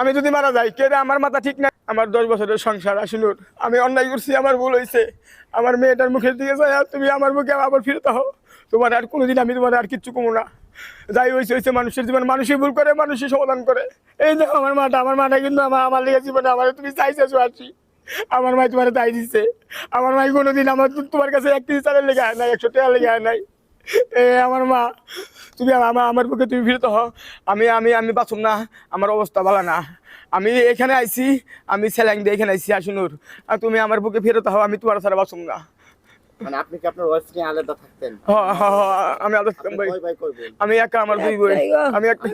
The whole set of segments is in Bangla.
আমি যদি মারা যাই, কে আমার মাথা ঠিক না আমার দশ বছরের সংসার আসিনুর। আমি অন্যায় করছি, আমার ভুল হয়েছে আমার মেয়েটার মুখের দিকে চাই আর তুমি আমার মুখে আবার ফিরতে হও তোমার আর কোনোদিন আমি তোমার আর কিচ্ছু কমো না। যাই হয়েছে হয়েছে মানুষের জীবন। মানুষই ভুল করে, মানুষই সমাধান করে। এই যে আমার মাটা আমার মাটা কিন্তু আমার আমার লেগে জীবনে আমার তুমি চাইছো আছি আমার মাই তোমার তাই দিচ্ছে আমার মাই কোনোদিন আমার তোমার কাছে এক কেজি চালের লেগে আয় নাই, একশো টাকা লেগে আয় নাই। এ আমার মা তুমি আমার আমার বুকে তুমি ফিরতে হও। আমি আমি আমি বাঁচুম না আমার অবস্থা ভালো না। আমি এখানে আইছি আমি স্যালাং দিয়ে এখানে আইছি আসুনুর আর তুমি আমার বুকে ফিরতে হও আমি তোমার ছাড়া বাঁচুম না। মানে আপনি কি আপনার ওয়াইফ নিয়ে আলাদা থাকতেন? হ, হ, হ, আমি ভাই। একা আমার দুই বই আমি একা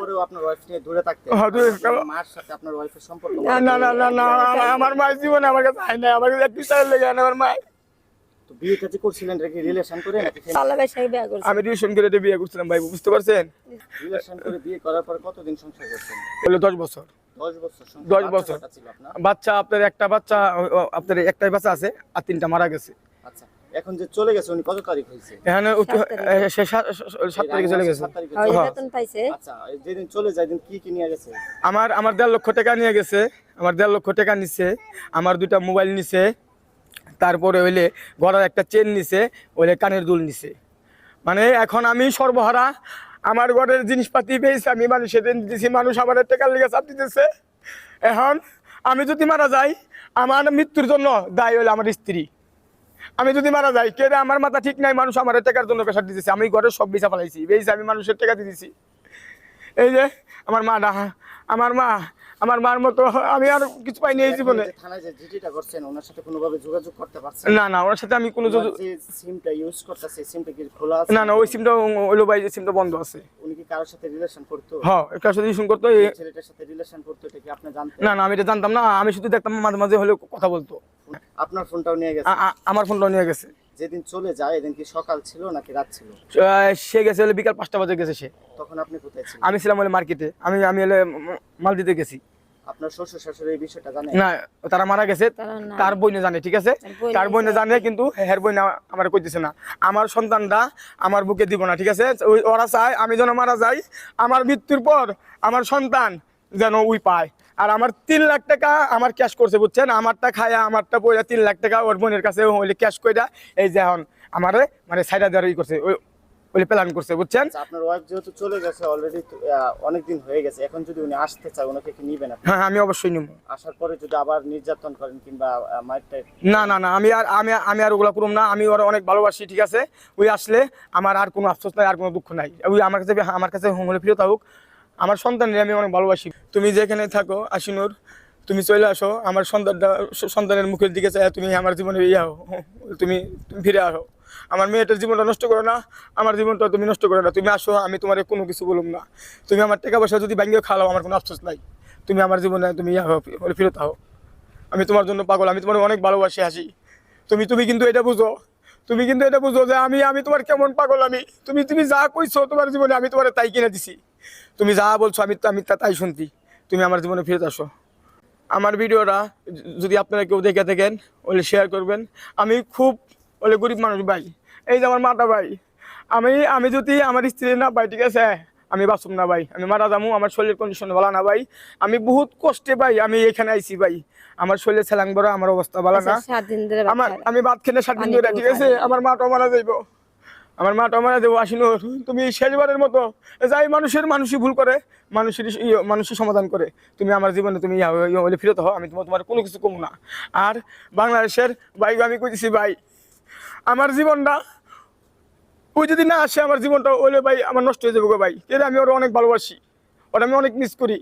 পরেও আপনার ওয়াইফ নিয়ে দূরে থাকতেন দূরে থাকতাম। আপনার মার সাথে আপনার ওয়াইফের সম্পর্ক না না না না না আমার- আমার মায়ের জীবনে আমার কাছে আয় না আমার কাছে এক পিস লেগে আমার মা তো বিয়েটা যে করছিলেন এটা কি রিলেশন করে নাকি ভালোবাসাই বিয়া করছে। আমি টিউশন করে বিয়ে করছিলাম ভাই বুঝতে পারছেন? রিলেশন করে বিয়ে করার পরে কতদিন সংসার করছেন? হলো দশ বছর। দশ বছর সংসার দশ বাচ্চা বছর। কয়টা ছিল আপনার? বাচ্চা আপনার একটা বাচ্চা ও- ও, আপনার একটাই বাচ্চা আছে আর তিনটা মারা গেছে। আচ্ছা এখন যে চলে গেছে উনি কত তারিখ এখানে সে তারিখে চলে গেছে। হ্যাঁ। বেতন পাইছে। আচ্ছা যেদিন চলে যায় দিন কি কি নিয়ে গেছে? আমার আমার দেড় লক্ষ টাকা নিয়ে গেছে আমার দেড় লক্ষ টাকা নিছে আমার দুইটা মোবাইল নিছে তারপরে হইলে গলার একটা চেন নিছে ওইলে কানের দুল নিছে। মানে এখন আমি সর্বহারা আমার ঘরের জিনিসপাতি পেয়েছি আমি মানুষের দিতেছি মানুষ আমার টাকার লেগে চাপ দিতেছে। এখন আমি যদি মারা যাই, আমার মৃত্যুর জন্য দায়ী হলো আমার স্ত্রী। আমি যদি মারা যাই কে আমার মাথা ঠিক নাই, মানুষ আমার টাকার জন্য প্রেশার দিতেছে। আমি ঘরের সব বেচা ফেলাইছি বেচে আমি মানুষের টাকা দিতেছি। এই যে, আমার মা আমার মা আমার মার মতো আমি আর কিছু পাইনি এই জীবনে। থানায় যে করছেন ওনার সাথে কোনোভাবে যোগাযোগ করতে পারছেন না? না ওর সাথে আমি কোনো ওনার সিমটা ইউজ করতেছে সিমটা কি খোলা আছে? না না ওই সিমটা ওইলো ভাই যে সিমটা বন্ধ আছে। উনি কি কারোর সাথে রিলেশন করতো? হ্যাঁ সাথে করতো এই ছেলেটার সাথে রিলেশন করতো এটা কি আপনি জানতেন? না না আমি এটা জানতাম না আমি শুধু দেখতাম মাঝে মাঝে হলে কথা বলতো। আপনার ফোনটাও নিয়ে গেছে? আমার ফোনটা নিয়ে গেছে। যেদিন চলে যায় এদিন কি সকাল ছিল নাকি রাত ছিল? সে গেছে হলে বিকাল পাঁচটা বাজে গেছে সে। তখন আপনি কোথায় ছিলেন? আমি ছিলাম হলে মার্কেটে আমি আমি হলে মাল দিতে গেছি। আপনার শ্বশুর শাশুড়ি এই বিষয়টা জানেন না তারা মারা গেছে তার বইনে জানে ঠিক আছে? তার বইনে জানে। জানে কিন্তু হের বইনে আমার কইতেছে না। আমার সন্তানটা আমার বুকে দিব না ঠিক আছে? ওরা চায় আমি যেন মারা যাই আমার মৃত্যুর পর আমার সন্তান যেন উই পায়। আর আমার তিন লাখ টাকা আমার ক্যাশ করছে বুঝছেন? আমারটা খায়া আমারটা পয়সা তিন লাখ টাকা ওর বোনের কাছে হইলে ক্যাশ কইরা এই যে এখন আমার মানে সাইডা দেওয়ার ই করছে। ওই প্ল্যান করছে বুঝছেন? আচ্ছা, আপনার ওয়াইফ যেহেতু চলে গেছে অলরেডি অনেক দিন হয়ে গেছে এখন যদি উনি আসতে চায় ওনাকে কি নিবেন আপনি? হ্যাঁ আমি অবশ্যই নিব। আসার পরে যদি আবার নির্যাতন করেন কিংবা মাইট না না না আমি আর আমি আমি আর ওগুলা করুম না আমি ওরা অনেক ভালোবাসি ঠিক আছে? ওই আসলে আমার আর কোনো আফসোস নাই আর কোনো দুঃখ নাই। ওই আমার কাছে আমার কাছে হলে ফিরে থাকুক আমার সন্তানের আমি অনেক ভালোবাসি। তুমি যেখানে থাকো আশিনুর তুমি চলে আসো আমার সন্তানটা সন্তানের মুখের দিকে চাই তুমি আমার জীবনে ইয়ে হও তুমি তুমি ফিরে আসো। আমার মেয়েটার জীবনটা নষ্ট করো না, আমার জীবনটা তুমি নষ্ট করো না। তুমি আসো, আমি তোমার কোনো কিছু বলুম না। তুমি আমার টাকা পয়সা যদি ব্যাঙ্গে খাওয়াও, আমার কোনো আফসোস নাই। তুমি আমার জীবনে তুমি ইয়ে ফিরত হও আমি তোমার জন্য পাগল, আমি তোমার অনেক ভালোবাসি, হাসি। তুমি তুমি কিন্তু এটা বুঝো। তুমি কিন্তু এটা বুঝো যে আমি আমি তোমার কেমন পাগল আমি। তুমি তুমি যা কইছো তোমার জীবনে আমি তোমার তাই কিনে দিছি। তুমি যা বলছো আমি তো- আমি তা- তাই শুনতি তুমি আমার জীবনে ফিরে আসো। আমার ভিডিওটা যদি আপনারা কেউ দেখে থাকেন ওলে শেয়ার করবেন। আমি খুব ওলে গরিব মানুষ ভাই এই যে আমার মাটা ভাই আমি আমি যদি আমার স্ত্রী না পাই ঠিক আছে? আমি বাঁচুম না ভাই আমি মারা যাব আমার শরীরের কন্ডিশন ভালো না ভাই। আমি বহুত কষ্টে ভাই আমি এখানে আইছি ভাই। আমার শরীরে ছেলাং বড় আমার অবস্থা ভালো না। আচ্ছা, আমার আমি ভাত খেলে সাত দিন ধরে ঠিক আছে। আমার মাটাও মারা যাইব। আমার মাটাও মারা যাব আসিনো তুমি শেষবারের মতো যাই মানুষের মানুষই ভুল করে মানুষের মানুষই সমাধান করে। তুমি আমার জীবনে তুমি ফিরত হও আমি তোমার তোমার কোনো কিছু কমু না। আর বাংলাদেশের ভাই আমি কইতেছি ভাই আমার জীবনটা, ওই যদি না আসে, আমার জীবনটা, ওইলে ভাই আমার নষ্ট হয়ে যাবে গো ভাই। এটা আমি ওরা অনেক ভালোবাসি ওটা আমি অনেক মিস করি।